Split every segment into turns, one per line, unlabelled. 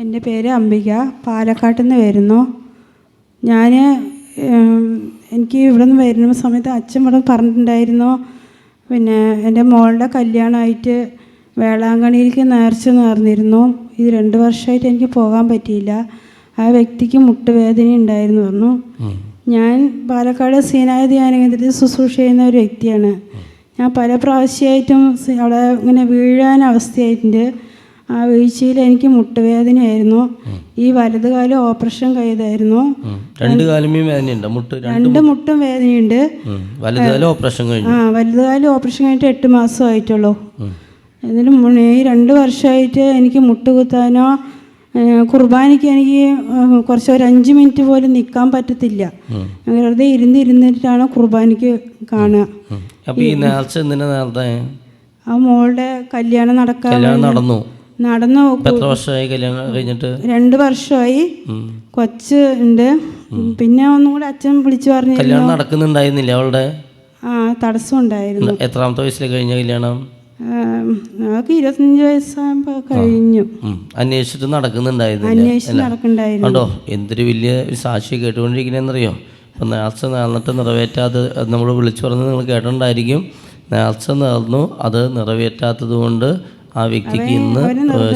എന്റെ പേര് അംബിക. പാലക്കാട്ടിൽ നിന്ന് വരുന്നു. ഞാൻ എനിക്ക് ഇവിടെ നിന്ന് വരുന്ന സമയത്ത് അച്ഛൻ ഇവിടെ പറഞ്ഞിട്ടുണ്ടായിരുന്നു. പിന്നെ എന്റെ മോളുടെ കല്യാണമായിട്ട് വേളാങ്കണ്ണിയിലേക്ക് നേർച്ച നേർന്നിരുന്നു ഇത് രണ്ട് വർഷമായിട്ട് എനിക്ക് പോകാൻ പറ്റിയില്ല. ആ വ്യക്തിക്ക് മുട്ടുവേദന ഉണ്ടായിരുന്നു പറഞ്ഞു. ഞാൻ പാലക്കാട് സീനായ ധ്യാന കേന്ദ്രത്തിൽ ശുശ്രൂഷ ചെയ്യുന്ന ഒരു വ്യക്തിയാണ്. ഞാൻ പല പ്രാവശ്യമായിട്ടും അവിടെ ഇങ്ങനെ വീഴാൻ അവസ്ഥയായിട്ടുണ്ട്. ആ വീഴ്ചയിൽ എനിക്ക് മുട്ടുവേദനയായിരുന്നു. ഈ വലത് കാലം ഓപ്പറേഷൻ കഴിയതായിരുന്നു.
രണ്ട് കാലുമേ വേദനയുണ്ട്. മുട്ട് രണ്ട്
മുട്ടും വേദനയുണ്ട്.
ഓപ്പറേഷൻ കഴിഞ്ഞു.
ആ വലത് കാലം ഓപ്പറേഷൻ കഴിഞ്ഞിട്ട് എട്ട് മാസം
ആയിട്ടുള്ളൂ.
എന്നിട്ട് ഈ രണ്ട് വർഷമായിട്ട് എനിക്ക് മുട്ടുകുത്താനോ കുത്താനോ കുർബാനയ്ക്ക് എനിക്ക് കുറച്ച് ഒരു അഞ്ച് മിനിറ്റ് പോലും നിൽക്കാൻ പറ്റത്തില്ല. വെറുതെ ഇരുന്ന് ഇരുന്നിട്ടാണ് കുർബാനയ്ക്ക് കാണുക. ആ മോളുടെ കല്യാണം നടക്കാൻ
നടന്നു.
നടന്നു
ഇപ്പൊ എത്ര വർഷമായി കല്യാണം കഴിഞ്ഞിട്ട്?
രണ്ട് വർഷമായി. കൊച്ച് ഉണ്ട്. പിന്നെ ഒന്നും കൂടെ അച്ഛൻ വിളിച്ചു പറഞ്ഞു
കല്യാണം നടക്കുന്നുണ്ടായിരുന്നില്ല അവളുടെ?
ആ തടസ്സം ഉണ്ടായിരുന്നു
എത്രാമത്തെ വയസ്സിൽ കഴിഞ്ഞ കല്യാണം?
ഇരുപത്തഞ്ച് വയസ്സാകുമ്പോ കഴിഞ്ഞു.
അന്വേഷിച്ചിട്ട്
നടക്കുന്നുണ്ടായിരുന്നു.
കണ്ടോ? എന്തൊരു വലിയ സാക്ഷി കേട്ടുകൊണ്ടിരിക്കണെന്നറിയോ ഇപ്പം നേർച്ച നേർന്നിട്ട് നിറവേറ്റാതെ നമ്മൾ വിളിച്ചു പറഞ്ഞ് നിങ്ങൾ കേട്ടിട്ടുണ്ടായിരിക്കും. നേർച്ച നേർന്നു. അത് നിറവേറ്റാത്തത് കൊണ്ട് ആ വ്യക്തിക്ക് ഇന്ന്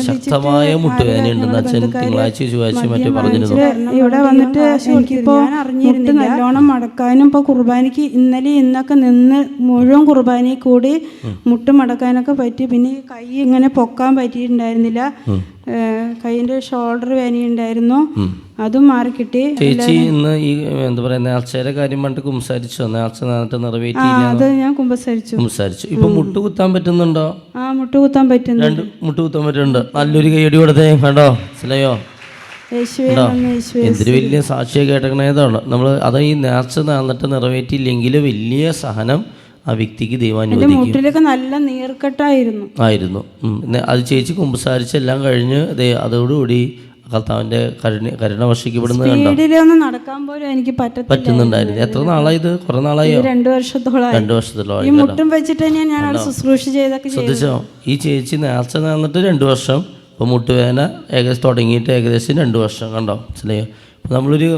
ശക്തമായ മുട്ടുവേദന ഉണ്ടെന്ന് അച്ഛൻ തിങ്കളാഴ്ച ചൊവ്വാഴ്ച മറ്റേ പറഞ്ഞിരുന്നു.
ഇവിടെ വന്നിട്ട് എനിക്കിപ്പോ മുട്ട് നല്ലോണം മടക്കാനും ഇപ്പൊ കുർബാനയ്ക്ക് ഇന്നലെ ഇന്നൊക്കെ നിന്ന് മുഴുവൻ കുർബാനയിൽ കൂടി മുട്ട് മടക്കാനൊക്കെ പറ്റി. പിന്നെ കൈ ഇങ്ങനെ പൊക്കാൻ പറ്റിയിട്ടുണ്ടായിരുന്നില്ല. ഏഹ് കൈയിന്റെ ഷോൾഡർ വേനയുണ്ടായിരുന്നു അതും മാറിക്കിട്ടി.
ചേച്ചി ഇന്ന് ഈ എന്താ പറയാ നേർച്ചയുടെ കാര്യം പണ്ട് കുംസാരിച്ചു നേർച്ച
നേരത്തെ
നിറവേറ്റിയില്ല
അത് ഞാൻ കുമ്പസരിച്ചു.
കുംസാരിച്ചു ഇപ്പൊ മുട്ട് കുത്താൻ പറ്റുന്നുണ്ടോ?
ആ മുട്ട് കുത്താൻ പറ്റുന്നു
രണ്ട് മുട്ട് കുത്താൻ പറ്റുന്നുണ്ട്. നല്ലൊരു കൈയടി കൊടുത്തേ കണ്ടോ? മനസ്സിലായോ?
യേശുവേ? നന്ദി യേശുവേ.
എന്തൊരു വലിയ സാക്ഷിയെ കേട്ടേക്കണേതാണ് നമ്മൾ അത് ഈ നേർച്ച നേർന്നിട്ട് നിറവേറ്റിയില്ലെങ്കിൽ വലിയ സഹനം ആ വ്യക്തിക്ക്
എന്റെ
ദൈവാനുവദിക്കും
മുട്ടിലൊക്കെ നല്ല നീർക്കെട്ടായിരുന്നു.
ആയിരുന്നു. ഉം. പിന്നെ അത് ചേച്ചി കുമ്പസാരിച്ചെല്ലാം കഴിഞ്ഞ് ദേ അതോടുകൂടി കർത്താവിന്റെ കരുണ കരുണ വർഷിക്കപ്പെടുന്നത് കണ്ടോ?
വീടിലൊന്നും നടക്കാൻ പോലും എനിക്ക്
പറ്റുന്നുണ്ടായിരുന്നു എത്ര നാളായി ഇത്? കുറെ നാളായി?
രണ്ടു വർഷത്തോളമായി.
രണ്ട് വർഷത്തോളം
ഈ മുട്ടും വെച്ചിട്ട് തന്നെയാണ് ഞാൻ അവിടെ ശുശ്രൂഷ ചെയ്തൊക്കെ
ശ്രദ്ധിച്ചോ? ഈ ചേച്ചി നേർച്ച നേർന്നിട്ട് രണ്ട് വർഷം. ഇപ്പോൾ മുട്ടുവേദന ഏകദേശം തുടങ്ങിയിട്ട് ഏകദേശം രണ്ട് വർഷം കണ്ടോ? മനസ്സിലായോ? നമ്മളൊരു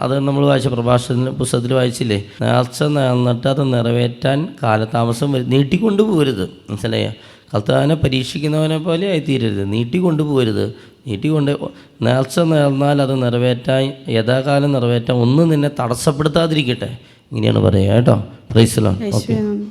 അത് നമ്മൾ വായിച്ച പ്രഭാഷണ പുസ്തകത്തിൽ വായിച്ചില്ലേ? നേർച്ച നേർന്നിട്ട് അത് നിറവേറ്റാൻ കാലതാമസം വരും നീട്ടിക്കൊണ്ടു പോരുത് മനസ്സിലായോ? കർത്താവിനെ പരീക്ഷിക്കുന്നവനെ പോലെ ആയിത്തീരരുത്. നീട്ടിക്കൊണ്ടു പോരുത് നീട്ടിക്കൊണ്ട് നേർച്ച നേർന്നാൽ അത് നിറവേറ്റാൻ യഥാകാലം നിറവേറ്റാൻ ഒന്നും നിന്നെ തടസ്സപ്പെടുത്താതിരിക്കട്ടെ. ഇങ്ങനെയാണ് പറയുക കേട്ടോ. പ്രൈസലോ ഓക്കെ